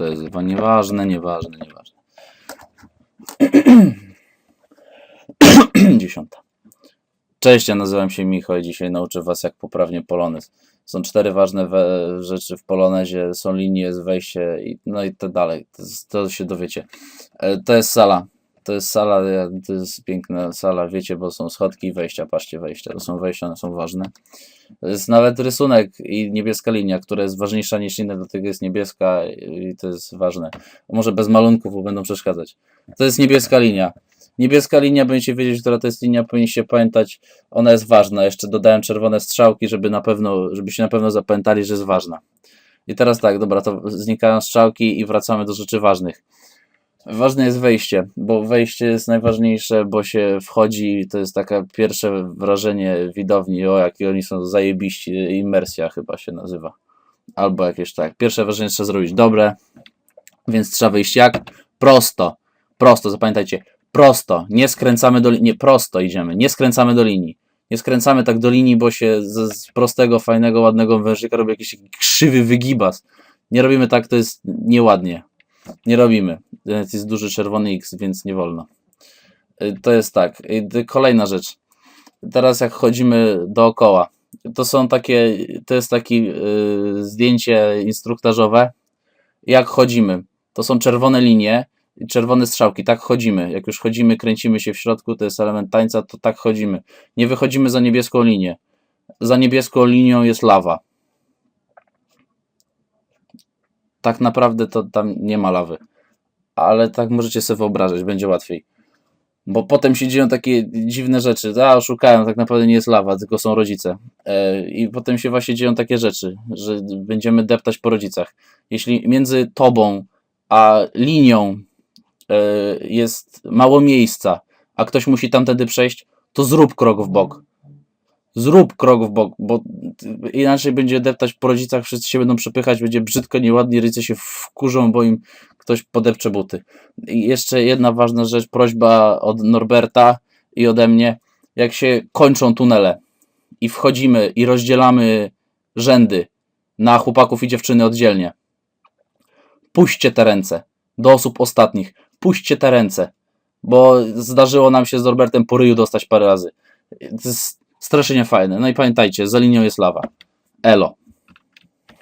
to jest chyba nieważne, nieważne, nieważne. Dziesiąta. Cześć, ja nazywam się Michał i dzisiaj nauczę Was jak poprawnie polonez. Są cztery ważne rzeczy w polonezie, są linie, jest wejście i no i tak dalej. To, to się dowiecie. E, To jest sala. To jest sala, to jest piękna sala, wiecie, bo są schodki i wejścia, patrzcie, wejścia, to są wejścia, one są ważne. To jest nawet rysunek i niebieska linia, która jest ważniejsza niż inne, dlatego jest niebieska i to jest ważne. Może bez malunków, bo będą przeszkadzać. To jest niebieska linia. Niebieska linia, będziecie wiedzieć, która to jest linia, powinniście pamiętać, ona jest ważna. Jeszcze dodałem czerwone strzałki, żeby na pewno, żebyście na pewno zapamiętali, że jest ważna. I teraz tak, dobra, to znikają strzałki i wracamy do rzeczy ważnych. Ważne jest wejście, bo wejście jest najważniejsze, bo się wchodzi, to jest takie pierwsze wrażenie widowni, o jakie oni są zajebiści, imersja chyba się nazywa. Albo jakieś tak. Pierwsze wrażenie trzeba zrobić dobre, więc trzeba wyjść jak? Prosto. Prosto, zapamiętajcie, prosto. Nie skręcamy do linii, nie, prosto idziemy, nie skręcamy do linii. Nie skręcamy tak do linii, bo się z, z prostego, fajnego, ładnego wężyka robi jakiś krzywy wygibas. Nie robimy tak, to jest nieładnie. Nie robimy. Jest duży czerwony X, więc nie wolno. Y, To jest tak. Kolejna rzecz. Teraz jak chodzimy dookoła, to są takie, to jest takie y, zdjęcie instruktażowe. Jak chodzimy, to są czerwone linie czerwone strzałki. Tak chodzimy. Jak już chodzimy, kręcimy się w środku, to jest element tańca, to tak chodzimy. Nie wychodzimy za niebieską linię. Za niebieską linią jest lawa. Tak naprawdę to tam nie ma lawy. Ale tak możecie sobie wyobrazić, będzie łatwiej. Bo potem się dzieją takie dziwne rzeczy. A, oszukałem, tak naprawdę nie jest lawa, tylko są rodzice. E, I potem się właśnie dzieją takie rzeczy, że będziemy deptać po rodzicach. Jeśli między tobą a linią e, jest mało miejsca, a ktoś musi tamtędy przejść, to zrób krok w bok. Zrób krok w bok, bo inaczej będzie deptać po rodzicach, wszyscy się będą przepychać, będzie brzydko, nieładnie, rodzice się wkurzą, bo im ktoś podepcze buty. I jeszcze jedna ważna rzecz, prośba od Norberta i ode mnie. Jak się kończą tunele i wchodzimy i rozdzielamy rzędy na chłopaków i dziewczyny oddzielnie, puśćcie te ręce do osób ostatnich. Puśćcie te ręce, bo zdarzyło nam się z Norbertem po ryju dostać parę razy. To jest strasznie fajne. No i pamiętajcie, za linią jest lawa. Elo.